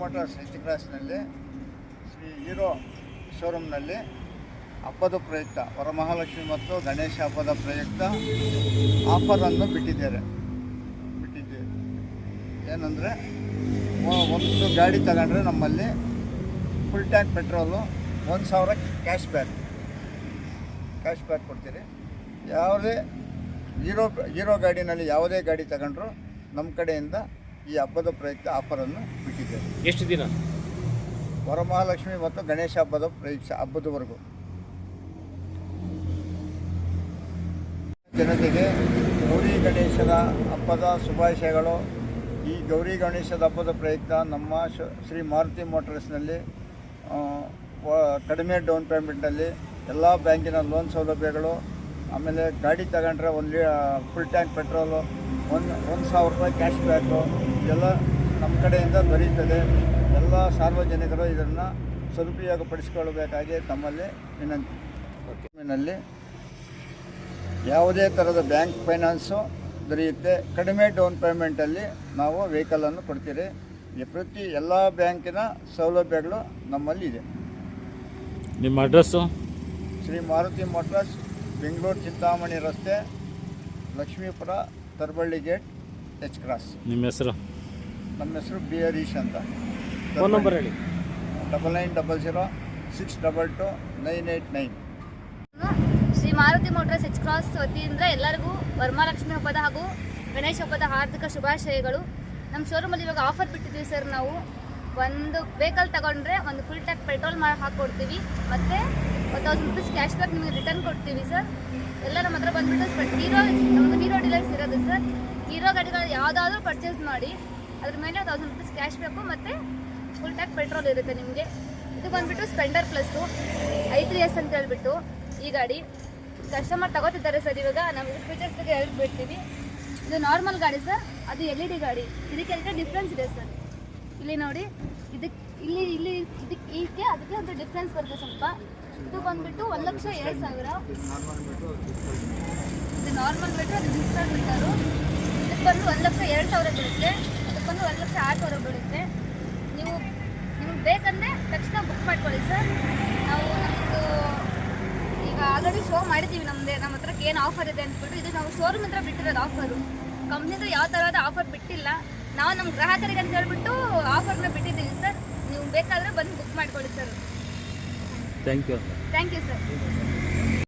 Motors H ಕ್ರಾಸ್ನಲ್ಲಿ Shri hero ಶೋರೂಮ್ನಲ್ಲಿ ಹಬ್ಬದ ಪ್ರಯುಕ್ತ, ವರಮಹಾಲಕ್ಷ್ಮಿ ಮತ್ತು ಗಣೇಶ ಹಬ್ಬದ ಪ್ರಯುಕ್ತ ಆಫರನ್ನು ಬಿಟ್ಟಿದ್ದಾರೆ ಬಿಟ್ಟಿದ್ದೇವೆ. ಏನಂದರೆ ಒಂದು ಗಾಡಿ ತಗೊಂಡ್ರೆ ನಮ್ಮಲ್ಲಿ ಫುಲ್ ಟ್ಯಾಂಕ್ ಪೆಟ್ರೋಲು ಒಂದು ಸಾವಿರ ಕ್ಯಾಶ್ ಬ್ಯಾಕ್ ಕ್ಯಾಶ್ ಬ್ಯಾಕ್ ಕೊಡ್ತೀರಿ. ಯಾವುದೇ ಹೀರೋ ಹೀರೋ ಗಾಡಿನಲ್ಲಿ ಯಾವುದೇ ಗಾಡಿ ತಗೊಂಡ್ರು ನಮ್ಮ ಕಡೆಯಿಂದ ಈ ಹಬ್ಬದ ಪ್ರಯುಕ್ತ ಆಫರನ್ನು ಬಿಟ್ಟಿದ್ದೇವೆ ಎಷ್ಟು ದಿನ? ವರಮಹಾಲಕ್ಷ್ಮಿ ಮತ್ತು ಗಣೇಶ ಹಬ್ಬದ ಪ್ರಯುಕ್ತ ಹಬ್ಬದವರೆಗೂ. ಜನತೆಗೆ ಗೌರಿ ಗಣೇಶನ ಹಬ್ಬದ ಶುಭಾಶಯಗಳು. ಈ ಗೌರಿ ಗಣೇಶದ ಹಬ್ಬದ ಪ್ರಯುಕ್ತ ನಮ್ಮ ಶ್ರೀ ಮಾರುತಿ ಮೋಟರ್ಸ್ನಲ್ಲಿ ಕಡಿಮೆ ಡೌನ್ ಪೇಮೆಂಟಲ್ಲಿ ಎಲ್ಲ ಬ್ಯಾಂಕಿನ ಲೋನ್ ಸೌಲಭ್ಯಗಳು ಆಮೇಲೆ ಗಾಡಿ ತಗೊಂಡ್ರೆ ಒಂದು ಫುಲ್ ಟ್ಯಾಂಕ್ ಪೆಟ್ರೋಲು ಒಂದು ಒಂದು ಸಾವಿರ ರೂಪಾಯಿ ಕ್ಯಾಶ್ ಬ್ಯಾಕು. ಇದೆಲ್ಲ ನಮ್ಮ ಕಡೆಯಿಂದ ದೊರೆಯುತ್ತದೆ ಎಲ್ಲ ಸಾರ್ವಜನಿಕರು ಇದನ್ನು ಸದುಪಯೋಗಪಡಿಸಿಕೊಳ್ಳಬೇಕಾಗಿ ತಮ್ಮಲ್ಲಿ ವಿನಂತಿ. ನಲ್ಲಿ ಯಾವುದೇ ಥರದ ಬ್ಯಾಂಕ್ ಫೈನಾನ್ಸು ದೊರೆಯುತ್ತೆ. ಕಡಿಮೆ ಡೌನ್ ಪೇಮೆಂಟಲ್ಲಿ ನಾವು ವೆಹಿಕಲನ್ನು ಕೊಡ್ತೀರಿ. ಈ ಪ್ರತಿ ಎಲ್ಲ ಬ್ಯಾಂಕಿನ ಸೌಲಭ್ಯಗಳು ನಮ್ಮಲ್ಲಿ ಇದೆ. ನಿಮ್ಮ ಅಡ್ರೆಸ್ಸು? ಶ್ರೀ ಮಾರುತಿ ಮೋಟರ್ಸ್ ಬೆಂಗಳೂರು ಚಿಂತಾಮಣಿ ರಸ್ತೆ Lakshmipura Taraballi gate H cross ನಿಮ್ಮ ಹೆಸರು? ನಮ್ಮ ಹೆಸರು ಬಿ ಹರೀಶ್ ಅಂತ. ಫೋನ್ ನಂಬರ್ ಹೇಳಿ. Double nine double zero six double two nine eight nine Shri Maruti motors H cross ವತಿಯಿಂದ ಎಲ್ಲರಿಗೂ ವರಮಹಾಲಕ್ಷ್ಮಿ ಹಬ್ಬದ ಹಾಗೂ ಗಣೇಶ ಹಬ್ಬದ ಹಾರ್ದಿಕ ಶುಭಾಶಯಗಳು. ನಮ್ಮ ಶೋರೂಮಲ್ಲಿ ಇವಾಗ ಆಫರ್ ಬಿಟ್ಟಿದ್ದೀವಿ ಸರ್ ನಾವು. ಒಂದು ವೆಹಿಕಲ್ ತಗೊಂಡ್ರೆ ಒಂದು ಫುಲ್ ಟ್ಯಾಕ್ ಪೆಟ್ರೋಲ್ ಮಾಡಿ ಹಾಕ್ಕೊಡ್ತೀವಿ ಮತ್ತು ತೌಸಂಡ್ ರುಪೀಸ್ ಕ್ಯಾಶ್ ಬ್ಯಾಕ್ ನಿಮಗೆ ರಿಟರ್ನ್ ಕೊಡ್ತೀವಿ ಸರ್ ಎಲ್ಲ ನಮ್ಮ ಹತ್ರ ಬಂದ್ಬಿಟ್ಟು ಸ್ಪೆಟ್ ಹೀರೋ ನಮ್ಮದು ಹೀರೋ ಡೀಲರ್ಸ್ ಇರೋದು ಸರ್ ಹೀರೋ ಗಾಡಿಗಳು ಯಾವುದಾದ್ರೂ ಪರ್ಚೇಸ್ ಮಾಡಿ, ಅದ್ರ ಮೇಲೆ ತೌಸಂಡ್ ರುಪೀಸ್ ಕ್ಯಾಶ್ ಬೇಕು ಮತ್ತು ಫುಲ್ ಟ್ಯಾಕ್ ಪೆಟ್ರೋಲ್ ಇರುತ್ತೆ ನಿಮಗೆ. ಇದು ಬಂದ್ಬಿಟ್ಟು Splendor plus I three S ಅಂತ ಹೇಳ್ಬಿಟ್ಟು ಈ ಗಾಡಿ. ಕಸ್ಟಮರ್ ತಗೋತಿದ್ದಾರೆ ಸರ್ ಇವಾಗ. ನಮಗೆ ಫೀಚರ್ಸ್ ಬಗ್ಗೆ ಹೇಳ್ಬಿಡ್ತೀವಿ. ಇದು ನಾರ್ಮಲ್ ಗಾಡಿ ಸರ್ ಅದು ಎಲ್ ಇ ಡಿ ಗಾಡಿ. ಇದಕ್ಕೆ ಡಿಫ್ರೆನ್ಸ್ ಇದೆ ಸರ್ ಇಲ್ಲಿ ನೋಡಿ ಇದಕ್ಕೆ ಇಲ್ಲಿ ಇಲ್ಲಿ ಇದಕ್ಕೆ ಇದಕ್ಕೆ ಅದಕ್ಕೆ ಒಂದು ಡಿಫ್ರೆನ್ಸ್ ಬರುತ್ತೆ ಸ್ವಲ್ಪ. ಇದು ಬಂದ್ಬಿಟ್ಟು ಒಂದು ಲಕ್ಷ ಎರಡು ಸಾವಿರ. ಇದು ನಾರ್ಮಲ್ ಬಿಟ್ಟು ಅದು ಡಿಸ್ಕೌಂಟ್ ಮೀಟರು ಇದಕ್ಕೆ ಬಂದು ಒಂದು ಲಕ್ಷ ಎರಡು ಸಾವಿರ ಬೀಳುತ್ತೆ. ಅದಕ್ಕೆ ಬಂದು ಒಂದು ಲಕ್ಷ ಆರು ಸಾವಿರ ಬೀಳುತ್ತೆ. ನೀವು, ನಿಮ್ಗೆ ಬೇಕಂದರೆ ತಕ್ಷಣ ಬುಕ್ ಮಾಡ್ಕೊಳ್ಳಿ ಸರ್. ನಾವು ನಮ್ಮದು ಈಗ ಆಲ್ರೆಡಿ ಶೋ ಮಾಡಿದ್ದೀವಿ ನಮ್ಮದೇ ನಮ್ಮ ಹತ್ರಕ್ಕೆ ಏನು ಆಫರ್ ಇದೆ ಅಂದ್ಬಿಟ್ಟು. ಇದು ನಾವು ಶೋರೂಮ್ ಹತ್ರ ಬಿಟ್ಟಿರೋದು ಆಫರು ಕಂಪ್ನಿದು ಯಾವ ಥರದ ಆಫರ್ ಬಿಟ್ಟಿಲ್ಲ. ನಾವು ನಮ್ಮ ಗ್ರಾಹಕರಿಗೆ ಅಂತ ಹೇಳ್ಬಿಟ್ಟು ಆಫರ್ನ ಬಿಟ್ಟಿದ್ದೀವಿ ಸರ್. ನೀವು ಬೇಕಾದ್ರೆ ಬಂದು ಬುಕ್ ಮಾಡ್ಕೊಳ್ಳಿ sir. Thank you thank you sir